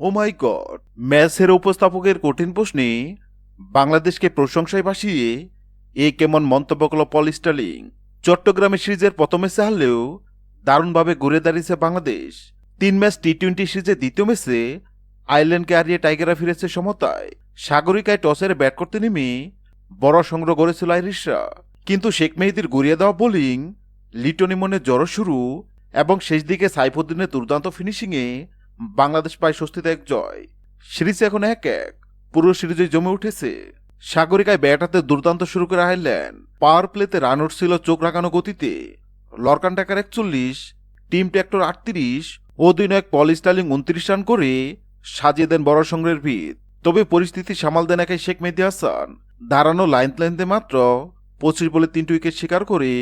ও মাই god ম্যাচের উপস্থাপকের কঠিন প্রশ্নে বাংলাদেশকে প্রশংসায় ভাসিয়ে এ কেমন মন্তব্য করল পল স্টার্লিং। চট্টগ্রামে সিরিজের প্রথম ম্যাচে হারলেও দারুণভাবে ঘুরে দাঁড়িয়েছে বাংলাদেশ। তিন ম্যাচ টি টোয়েন্টি সিরিজের দ্বিতীয় ম্যাচে আয়ারল্যান্ডকে হারিয়ে টাইগাররা ফিরেছে সমতায়। সাগরিকায় টসের ব্যাট করতে নেমে বড় সংগ্রহ করেছিল আইরিশরা। কিন্তু শেখ মেহেদির গড়িয়ে দেওয়া বোলিং লিটন ইমনের জড়ো শুরু এবং শেষ দিকে সাইফুদ্দিনের দুর্দান্ত ফিনিশিংয়ে বাংলাদেশ পায় স্বস্তিতে এক জয়। সিরিজ এখন এক এক পুরো সিরিজে জমে উঠেছে। সাগরিকায় ব্যাটাতে দুর্দান্ত শুরু করে আইল্যান্ড পাওয়ার প্লেতে রান উঠছিল চোখ রাখানো গতিতে। লরকান টাকার একচল্লিশ, টিম ট্র্যাক্টর আটত্রিশ অধিনায়ক পল স্টার্লিং উনত্রিশ রান করে সাজিয়ে দেন বড় সংগ্রহের ভিত। তবে পরিস্থিতি সামাল দেন একাই শেখ মেহেদি হাসান। দাঁড়ানো লাইন লাইনতে মাত্র পঁচিশ বলে তিনটি উইকেট শিকার করে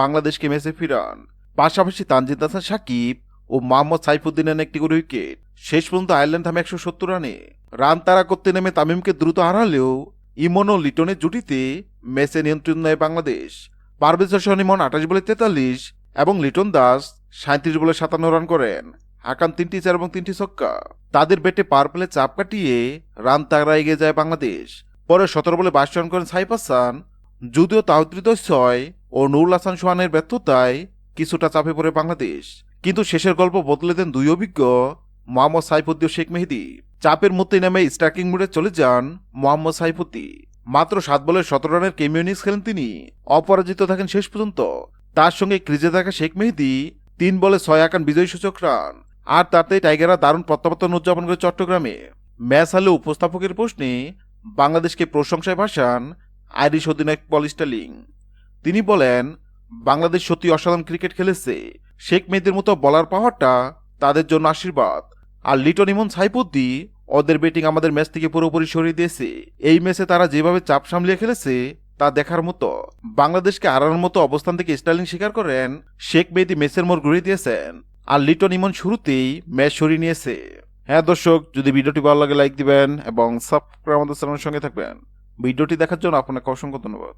বাংলাদেশকে ম্যাচে ফিরান। পাশাপাশি তানজিদ হাসান, সাকিব ও মোহাম্মদ সাইফুদ্দিনের একটি করে উইকেট শেষ পর্যন্ত আয়ারল্যান্ড থামে একশো সত্তর রানে। রান তারা করতে নেমে তামিমকে দ্রুত হারালেও ইমন ও লিটনের জুটিতে ম্যাচে নিয়ন্ত্রণ নেয় বাংলাদেশ। পারভেজ হোসেন, ইমন আঠাশ বলে তেতাল্লিশ এবং লিটন দাস সাঁত্রিশ বলে সাতান্ন রান করেন। হাকান তিনটি চার এবং তিনটি ছক্কা। তাদের ব্যাটে পার প্লে চাপ কাটিয়ে রান তাগড়া এগিয়ে যায় বাংলাদেশ। পরে সতেরো বলে বাইশ রান করেন সাইফ হাসান। যদিও তাহদ্রিত ছয় ও নুরুল হাসান সোহানের ব্যর্থতায় কিছুটা চাপে পড়ে বাংলাদেশ। কিন্তু শেষের গল্প বদলে দেন দুই অভিজ্ঞ, মোহাম্মদ সাইফুদ্দিন শেখ মেহেদি। চাপের মধ্যে নেমে স্ট্রাইকিং মুডে চলে যান মোহাম্মদ সাইফুদ্দি মাত্র সাত বলে সতেরো রানের কেমিওনিস খেলেন তিনি। অপরাজিত থাকেন শেষ পর্যন্ত। তার সঙ্গে ক্রিজে থাকা শেখ মেহেদি তিন বলে ছয় আকান বিজয়ী সূচক রান। আর তাতে টাইগাররা দারুণ প্রত্যাবর্তন উদযাপন করে চট্টগ্রামে। ম্যাচ হারলে উপস্থাপকের প্রশ্নে বাংলাদেশকে প্রশংসায় ভাসান আইরিশ অধিনায়ক পল স্টার্লিং। তিনি বলেন, বাংলাদেশ সত্যি অসাধারণ ক্রিকেট খেলেছে। শেখ মেহেদির মতো বলার পাওয়ারটা তাদের জন্য আশীর্বাদ। আর লিটন ইমন সাইপুদ্দি ওদের ব্যাটিং আমাদের ম্যাচ থেকে পুরোপুরি সরিয়ে দিয়েছে। এই ম্যাচে তারা যেভাবে চাপ সামলিয়ে খেলেছে, তা দেখার মতো। বাংলাদেশকে হারানোর মতো অবস্থান থেকে স্টাইলিং স্বীকার করেন শেখ মেহেদি ম্যাচের মোড় ঘুরিয়ে দিয়েছেন। আর লিটন ইমন শুরুতেই ম্যাচ সরিয়ে নিয়েছে। হ্যাঁ দর্শক, যদি ভিডিওটি ভালো লাগে, লাইক দিবেন এবং সাবস্ক্রাইব আমাদের চ্যানেলের সঙ্গে থাকবেন। ভিডিওটি দেখার জন্য আপনাকে অসংখ্য ধন্যবাদ।